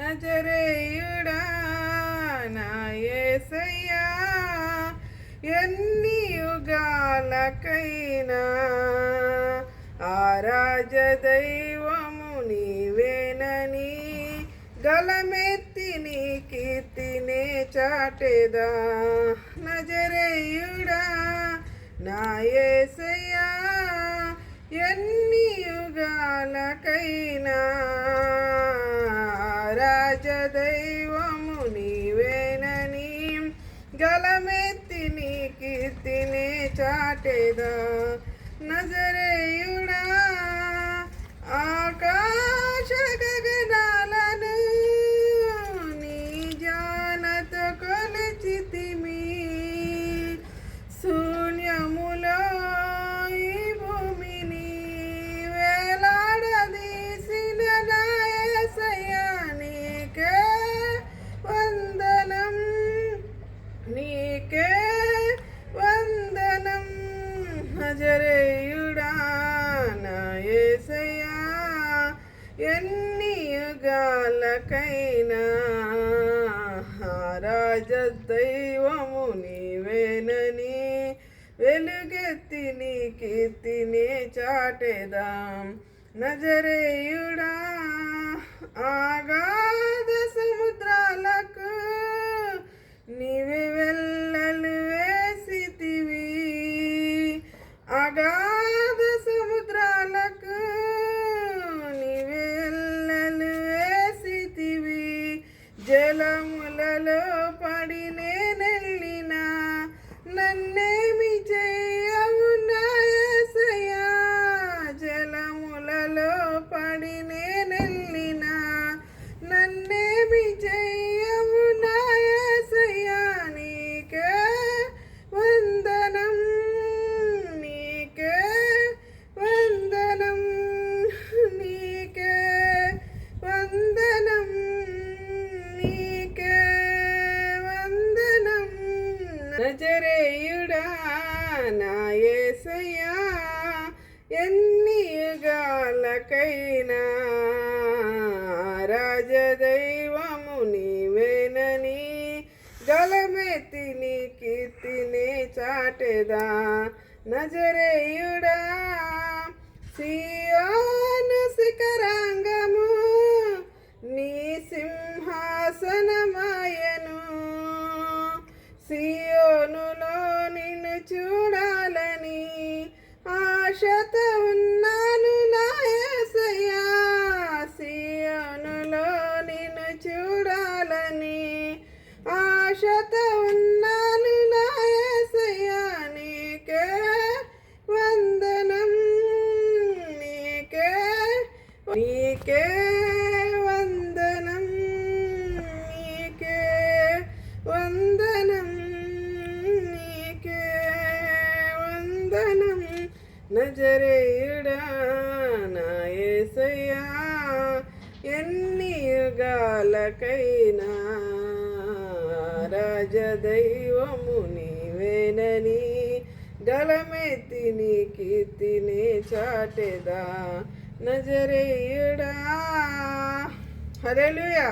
నజరేయుడా నా యేసయ్యా ఎన్ని యుగాలకైనా ఆరాజ దైవము నీవేనని గలమెత్తి నీ కీర్తినే చాటేదా. నజరేయుడా నా యేసయ్యా ఎన్ని యుగాలకైనా రాజదైవము నీవేనని గలమెత్తి నీ కీర్తినే చాటేదా. నజరేయు ఎన్ని యుగాలకైనా రాజ దైవము నీవేనని వెలుగెత్తి నీ కీర్తిని చాటెదాం నజరేయుడా ఆగా జలములలో పడి నేనెళ్ళిన నన్నేమి చేయవు నాయసయా జలములలో పడి నేనెళ్ళిన నన్నేమి చేయ నా యేసయ్యా ఎన్ని యుగాలకైనా రాజదైవము నీవేనని గలమెత్తి నీ కీర్తిని చాటెదా నజరేయుడా సియోను శిఖరాంగము నీ సింహాసనమాయను సియోనులో నిన్ను చూ ఆశతో ఉన్నాను నాయసయ్యా సియోనులో నిన్ను చూడాలని ఆశత ఉన్నాను నాయసయ్యా నీకే వందనం నీకే నీకే నజరేయుడా నా యేసయ్యా ఎన్ని యుగాలకైనా రాజదైవము నీవేనని గలమెత్తి నీ కీర్తిని చాటెదా నజరేయుడా. హరేలుయా